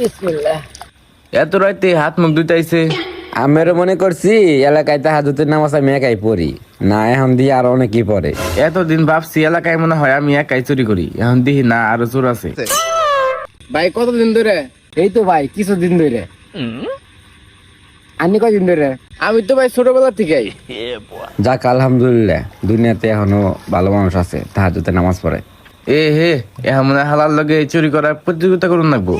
বিসমিল্লাহ। এত রাইতে হাত মুখ ধুইতাইছে। আমিরও মনে করছি এলাকায় তাহাজুতের নামাজ আমি একাই পড়ি। না এখন দিয়ে আরও অনেকেই পড়ে। এতদিন ভাবছি এলাকায় মনে হয় আমি একাই চুরি করি। এখন দেখি না আরও চোর আছে। ভাই কতদিন ধরে? এই তো ভাই কিছুদিন ধরে। আপনি কয়দিন ধরে? আমি তো ভাই ছোটবেলা থেকেই। যাক আলহামদুলিল্লাহ দুনিয়াতে এখনও ভালো মানুষ আছে তাহাজুতে নামাজ পড়ে। এ হে এমন হালার লগে চুরি করার প্রতিযোগিতা করুন লাগবো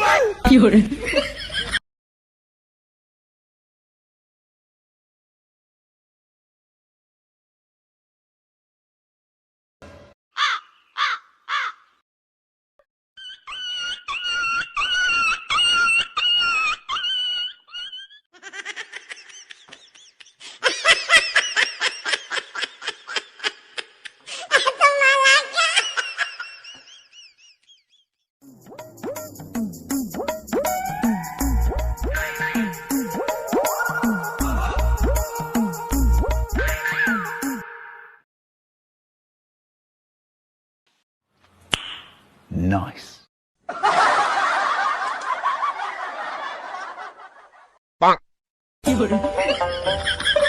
Nice. Bonk.